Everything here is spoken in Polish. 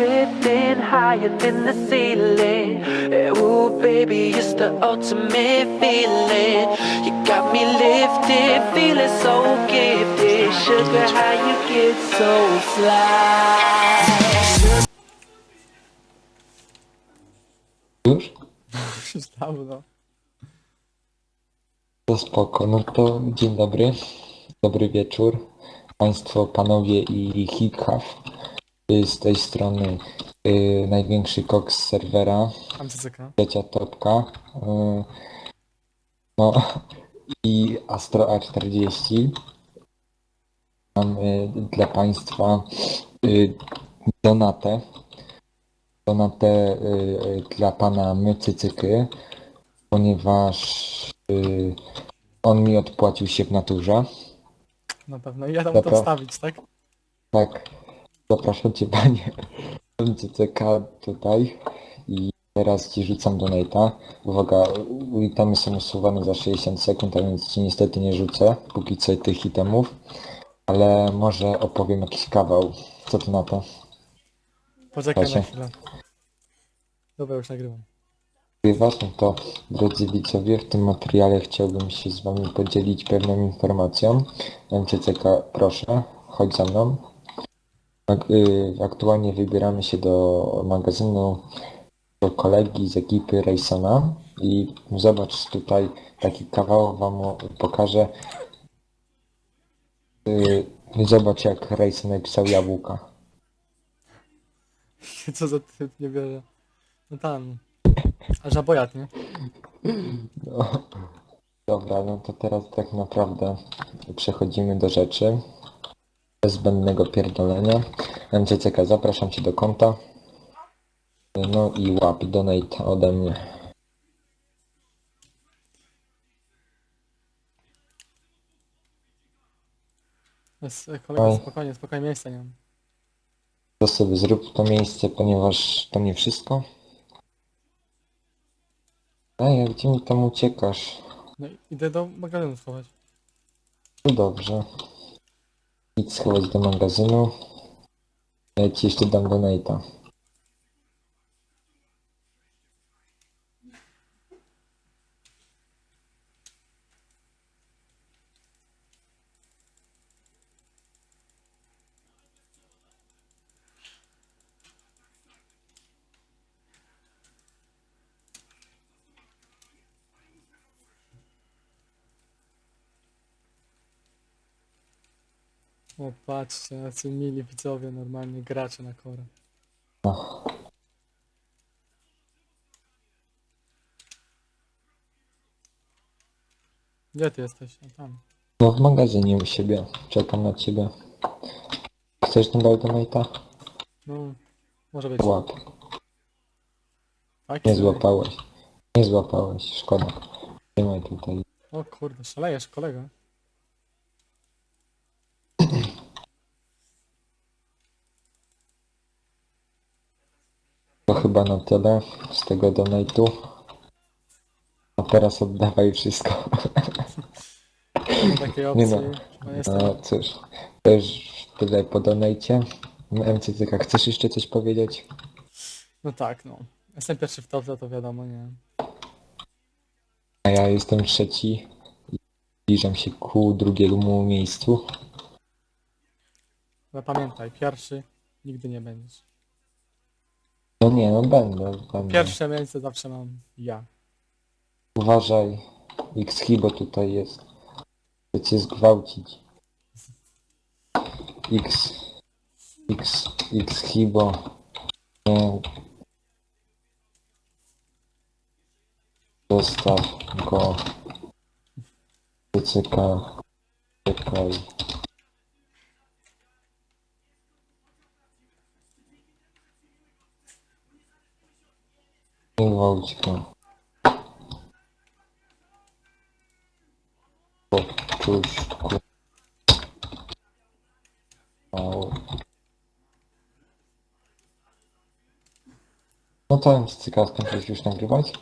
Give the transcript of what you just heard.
drifting higher than the ceiling. Eh, Ooh, baby, it's the ultimate feeling. You got me lifted, feeling so gifted. Sugar, how you get so fly? Już? Już dawno. To spoko. No to dzień dobry. Dobry wieczór. Państwo, panowie i hip-hop. Z tej strony y, największy koks serwera, MCCK. trzecia topka. Y, no i Astro A40. Mam y, dla Państwa y, donatę. Donatę y, y, dla pana Mycycyky, ponieważ y, on mi odpłacił się w naturze. Na pewno. I ja tam to Dobra. wstawić, tak? Tak, zapraszam cię panie MCCK tutaj i teraz ci rzucam donate'a. Uwaga, itemy są usuwane za 60 sekund, a więc ci niestety nie rzucę póki co tych itemów, ale może opowiem jakiś kawał. Co ty na to? Poczekaj Proszę. na chwilę. Dobra, już nagrywam. No to drodzy widzowie, w tym materiale chciałbym się z wami podzielić pewną informacją. MCCK, proszę, chodź za mną. Y, Aktualnie wybieramy się do magazynu do kolegi z ekipy Raysona i zobacz tutaj taki kawał wam pokażę. Y, Zobacz jak Rayson napisał jabłka. Co za typ, nie bierze. No tam. A żabojat, nie? No, dobra, no to teraz tak naprawdę przechodzimy do rzeczy. Bez zbędnego pierdolenia. MCCK, zapraszam Cię do konta. No i łap donate ode mnie. Jest, e, kolega, Oj. spokojnie, spokojnie, miejsca nie mam. To sobie zrób to miejsce, ponieważ to nie wszystko. Ej, gdzie mi tam uciekasz? No i idę do magazynu schować. No dobrze. Idź schować do magazynu. Ja Ci jeszcze dam donate'a. O, patrzcie, jacy mili widzowie, normalnie gracze na korę. No. Gdzie ty jesteś? A tam. No w magazynie u siebie. Czekam na ciebie. Chcesz ten dał donate'a? No, może być. Łap. Tak? Nie złapałeś. Nie złapałeś, szkoda. Trzymaj tutaj. O kurde, szalejesz kolego. To chyba na tyle z tego donate'u. A teraz oddawaj wszystko. Ma takiej Nie no. No, jestem. No cóż, też tyle po donajcie. MCCK, chcesz jeszcze coś powiedzieć? no tak, no. Jestem pierwszy w topce, to wiadomo, nie. A ja jestem trzeci. i Zbliżam się ku drugiemu miejscu. Ale pamiętaj, pierwszy nigdy nie będziesz. No nie, no będę. będę. Pierwsze miejsce zawsze mam ja. Uważaj. X-Hibo tutaj jest. Chcę cię zgwałcić. X... X... X-Hibo. Nie. Zostaw go. Czeka. Czekaj. Валчиком. Точку. No to jest ciekawostką, którą już nagrywać.